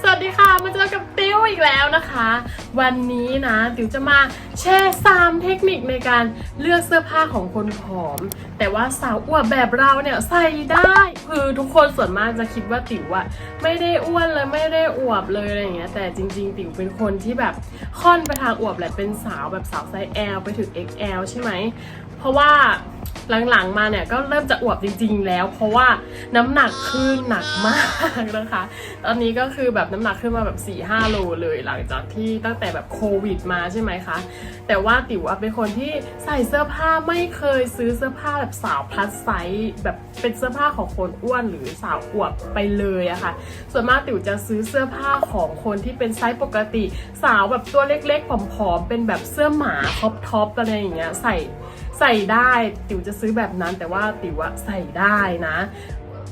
สวัสดีค่ะ มาเจอกับติ้วอีกแล้วนะคะ วันนี้นะติ๋วจะมาแชร์3เทคนิคในการเลือกเสื้อผ้าของคนผอม แต่ว่าสาวอ้วนแบบเราเนี่ยใส่ได้ คือทุกคนส่วนมากจะคิดว่าติ๋วอะไม่ได้อ้วนเลยไม่ได้อวบเลยอะไรอย่างเงี้ย แต่จริง ๆ ติ๋วเป็นคนที่แบบค่อนไปทางอวบแหละเป็นสาวแบบสาวไซส์ L ไปถึง XL ใช่ไหม เพราะว่า หลังๆมาเนี่ยก็เริ่มจะอวบจริง ๆ แล้ว เพราะว่าน้ำหนักขึ้นหนักมากนะคะ ตอนนี้ก็คือแบบน้ำหนักขึ้นมาแบบ4 5โลเลยหลังจากที่ตั้งแต่แบบโควิดมาใช่ไหมคะ แต่ว่าติ๋วเป็นคนที่ใส่เสื้อผ้าไม่เคยซื้อเสื้อผ้าแบบสาวพลัสไซส์แบบเป็นเสื้อผ้าของคนอ้วนหรือสาวอวบไปเลยอะค่ะ ส่วนมากติ๋วจะซื้อเสื้อผ้าของคนที่เป็นไซส์ปกติ สาวแบบตัวเล็กๆผอมๆเป็นแบบเสื้อหมาท็อปท็อปอะไรอย่างเงี้ยใส่ ใส่ได้ติ๋วจะซื้อแบบนั้น แต่ว่าติ๋วอะใส่ได้นะ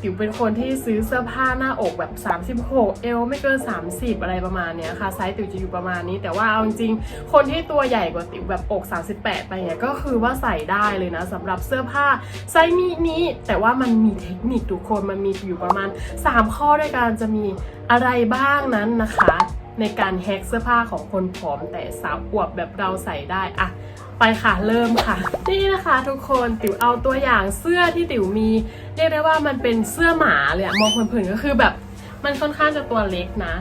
ติ๋วเป็นคนที่ซื้อเสื้อผ้าหน้าอกแบบ 36 เอวไม่เกิน 30 อะไรประมาณเนี้ยค่ะไซส์ติ๋วจะอยู่ประมาณนี้ แต่ว่าเอาจริงคนที่ตัวใหญ่กว่าติ๋วแบบอก 38 ไปเนี่ยก็คือว่าใส่ได้เลยนะสำหรับเสื้อผ้าไซส์มินิแต่ว่ามันมีเทคนิคทุกคนมันมีอยู่ประมาณ 3 ข้อด้วยกันจะมีอะไรบ้างนั้นนะคะ ในการแฮกเสื้อผ้าของคนผอมแต่สาวอวบแบบเราใส่ได้อะ ไปค่ะเริ่มค่ะ นี่นะคะทุกคนติ๋วเอาตัวอย่างเสื้อที่ติ๋วมี เรียกได้ว่ามันเป็นเสื้อหมาเลยอะมองเผินๆก็คือแบบมันค่อนข้างจะตัวเล็กนะ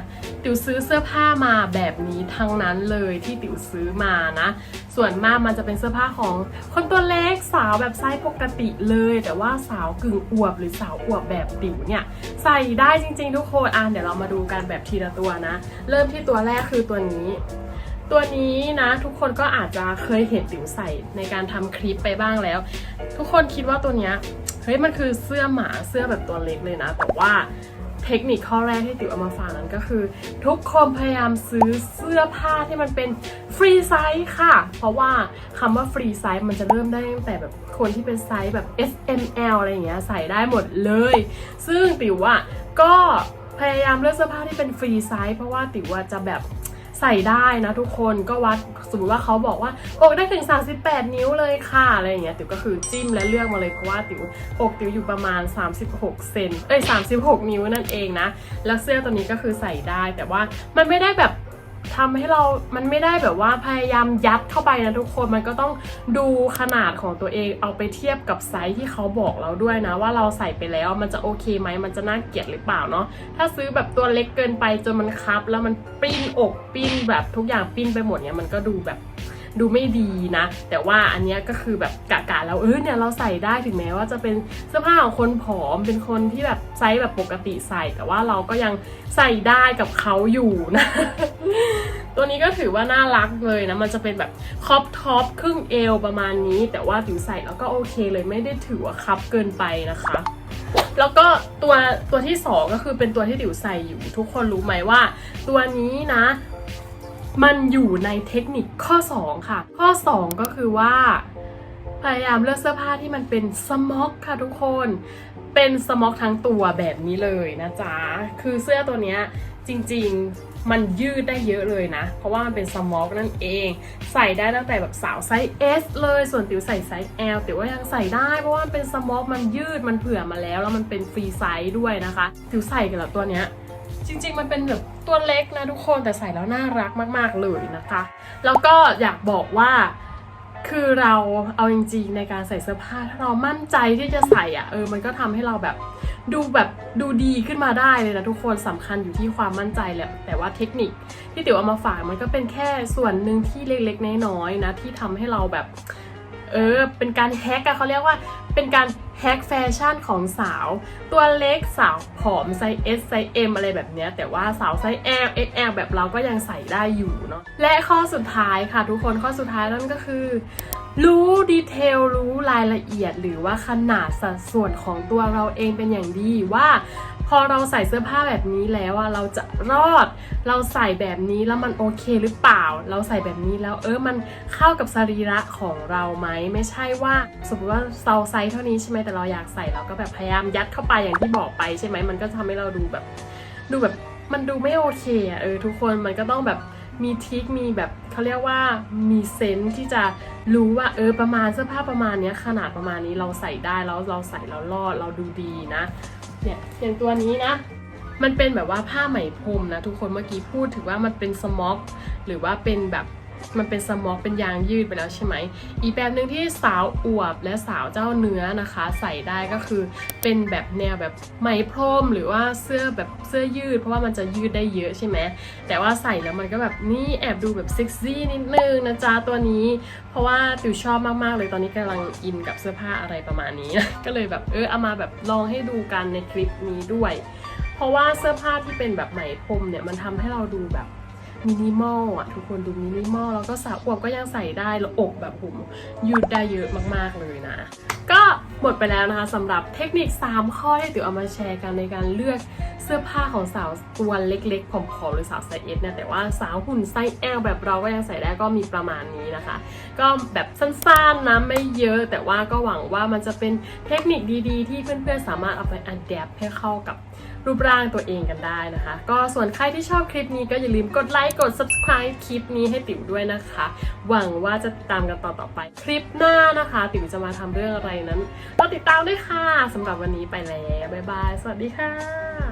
ติ๋วซื้อเสื้อผ้ามาแบบนี้ทั้งนั้นเลยที่ติ๋วซื้อมานะ ส่วนมากมันจะเป็นเสื้อผ้าของคนตัวเล็กสาวแบบไซส์ปกติเลย แต่ว่าสาวกึ่งอวบหรือสาวอวบแบบติ๋วเนี่ยใส่ได้จริง ๆ ทุกคนอะเดี๋ยวเรามาดูกันแบบทีละตัวนะ เริ่มที่ตัวแรกคือตัวนี้ ตัวนี้นะทุกคนก็อาจจะเคยเห็นติ๋วใส่ในการทำคลิปไปบ้างแล้ว ทุกคนคิดว่าตัวเนี้ยเฮ้ยมันคือเสื้อหมาเสื้อแบบตัวเล็กเลยนะ แต่ว่าเทคนิคข้อแรกที่ติ๋วเอามาฝากนั้นก็คือ ทุกคนพยายามซื้อเสื้อผ้าที่มันเป็นฟรีไซส์ค่ะ เพราะว่าคำว่าฟรีไซส์มันจะเริ่มได้ตั้งแต่แบบคนที่เป็นไซส์แบบ S M L อะไรอย่างเงี้ยใส่ได้หมดเลย ซึ่งติ๋วอะก็พยายามเลือกเสื้อผ้าที่เป็นฟรีไซส์เพราะว่าติ๋วอะจะแบบ ใส่ได้นะทุกคนก็วัดสมมติว่าเขาบอกว่าอกได้ถึง 38 นิ้วเลยค่ะอะไรอย่างเงี้ยติ๋วก็คือจิ้มและเลือกมาเลยเพราะว่าติ๋วอกติ๋วอยู่ประมาณ 36 เซนเอ้ย36 นิ้วนั่นเองนะ แล้วเสื้อตัวนี้ก็คือใส่ได้แต่ว่ามันไม่ได้แบบ ทำให้เรา มันไม่ได้แบบว่าพยายามยัดเข้าไปนะทุกคน มันก็ต้องดูขนาดของตัวเอง เอาไปเทียบกับไซส์ที่เขาบอกเราด้วยนะ ว่าเราใส่ไปแล้วมันจะโอเคไหม มันจะน่าเกลียดหรือเปล่าเนาะ ถ้าซื้อแบบตัวเล็กเกินไปจนมันคับ แล้วมันปิ้นอกปิ้นแบบทุกอย่างปิ้นไปหมดเนี่ยมันก็ดูแบบ ดูไม่ดีนะ แต่ว่าอันเนี้ยก็คือแบบกะกะแล้วเออเนี่ยเราใส่ได้ถึงแม้ว่าจะเป็นเสื้อผ้าของคนผอมเป็นคนที่แบบไซส์แบบปกติใส่ แต่ว่าเราก็ยังใส่ได้กับเขาอยู่นะ ตัวนี้ก็ถือว่าน่ารักเลยนะ มันจะเป็นแบบครอปท็อปครึ่งเอวประมาณนี้ แต่ว่าผิวใส่แล้วก็โอเคเลยไม่ได้ถือว่าคับเกินไปนะคะแล้วก็ตัวตัวที่สองก็คือเป็นตัวที่ดิวใส่อยู่ ทุกคนรู้ไหมว่า ตัวนี้นะ มันอยู่ในเทคนิคข้อ 2 ค่ะ ข้อ 2 ก็คือว่า พยายามเลือกเสื้อผ้าที่มันเป็นสม็อกค่ะทุกคน เป็นสม็อกทั้งตัวแบบนี้เลยนะจ๊ะ คือเสื้อตัวเนี้ยจริงๆมันยืดได้เยอะเลยนะ เพราะว่ามันเป็นสม็อกนั่นเอง ใส่ได้ตั้งแต่แบบสาวไซส์ S เลย ส่วนติ๋วใส่ไซส์ L ติ๋วก็ยังใส่ได้ เพราะว่ามันเป็นสม็อกมันยืดมันเผื่อมาแล้ว แล้วมันเป็นฟรีไซส์ด้วยนะคะ ติ๋วใส่กันแล้วตัวเนี้ย จริง ๆ มันเป็นแบบตัวเล็กนะทุกคนแต่ใส่แล้วน่ารักมาก ๆ เลยนะคะ แล้วก็อยากบอกว่าคือเราเอาจริงๆในการใส่เสื้อผ้าถ้าเรามั่นใจที่จะใส่อะเออมันก็ทำให้เราแบบดูแบบดูดีขึ้นมาได้เลยนะทุกคนสำคัญอยู่ที่ความมั่นใจแหละแต่ว่าเทคนิคที่ติ๋วเอามาฝากมันก็เป็นแค่ส่วนหนึ่งที่เล็กๆน้อยๆนะที่ทำให้เราแบบ เออ เป็นการแฮกอะเขาเรียกว่า เป็นการแฮกแฟชั่นของสาว ตัวเล็กสาวผอมไซส์ S ไซส์ M อะไรแบบเนี้ย แต่ว่าสาวไซส์ L XL แบบเราก็ยังใส่ได้อยู่เนาะ และข้อสุดท้ายค่ะทุกคนข้อสุดท้ายนั่นก็คือ รู้ดีเทลรู้รายละเอียดหรือว่าขนาดสัดส่วนของตัวเราเองเป็นอย่างดีว่า พอเราใส่เสื้อผ้าแบบนี้แล้วอะเราจะรอด เราใส่แบบนี้แล้วมันโอเคหรือเปล่า เราใส่แบบนี้แล้วเออมันเข้ากับสรีระของเราไหมไม่ใช่ว่า สมมติว่าเราไซส์เท่านี้ใช่ไหมแต่เราอยากใส่เราก็แบบพยายามยัดเข้าไปอย่างที่บอกไปใช่ไหมมันก็ทำให้เราดูแบบดูแบบมันดูไม่โอเคอะเออทุกคนมันก็ต้องแบบมีทิคมีแบบเขาเรียกว่ามีเซนส์ที่จะรู้ว่าเออประมาณเสื้อผ้าประมาณนี้ขนาดประมาณนี้เราใส่ได้แล้วเราใส่แล้วรอดเราดูดีนะ เนี่ยอย่างตัวนี้นะ มันเป็นแบบว่าผ้าไหมพรมนะทุกคนเมื่อกี้พูดถึงว่ามันเป็นสม็อกหรือว่าเป็นแบบ มันเป็นสมอกเป็นยางยืดไปแล้วใช่ไหม อีกแบบหนึ่งที่สาวอวบและสาวเจ้าเนื้อนะคะ ใส่ได้ก็คือเป็นแบบแนวแบบไหมพรมหรือว่าเสื้อแบบเสื้อยืด เพราะว่ามันจะยืดได้เยอะใช่ไหมแต่ว่าใส่แล้วมันก็แบบนี่แอบดูแบบเซ็กซี่นิดนึงนะจ๊ะตัวนี้ เพราะว่าติวชอบมากๆเลยตอนนี้กำลังอินกับเสื้อผ้าอะไรประมาณนี้ ก็เลยแบบเออเอามาแบบลองให้ดูกันในคลิปนี้ด้วย เพราะว่าเสื้อผ้าที่เป็นแบบไหมพรมเนี่ยมันทำให้เราดูแบบ มินิมอลอะทุกคนดูมินิมอลแล้วก็สาวอวบก็ยังใส่ได้แล้วอกแบบหุมยืดได้เยอะมากๆเลยนะ ก็หมดไปแล้วนะคะสำหรับเทคนิค 3 ข้อที่ติ๋วเอามาแชร์กันในการเลือกเสื้อผ้าของสาวตัวเล็กๆผอมๆหรือสาวไซส์เอสเนี่ยแต่ว่าสาวหุ่นไซส์แอลแบบเราก็ยังใส่ได้ก็มีประมาณนี้นะคะ ก็แบบสั้นๆนะไม่เยอะ แต่ว่าก็หวังว่ามันจะเป็นเทคนิคดีๆ ที่เพื่อนๆสามารถเอาไปอัดแอปให้เข้ากับ รูปร่างตัวเองกันได้นะคะ ก็ส่วนใครที่ชอบคลิปนี้ก็อย่าลืมกดไลค์กด subscribe คลิปนี้ให้ติ๋วด้วยนะคะ หวังว่าจะตามกันต่อต่อไป คลิปหน้านะคะ ติ๋วจะมาทำเรื่องอะไรนั้นรอติดตามด้วยค่ะสำหรับวันนี้ไปแล้ว บ๊ายบาย สวัสดีค่ะ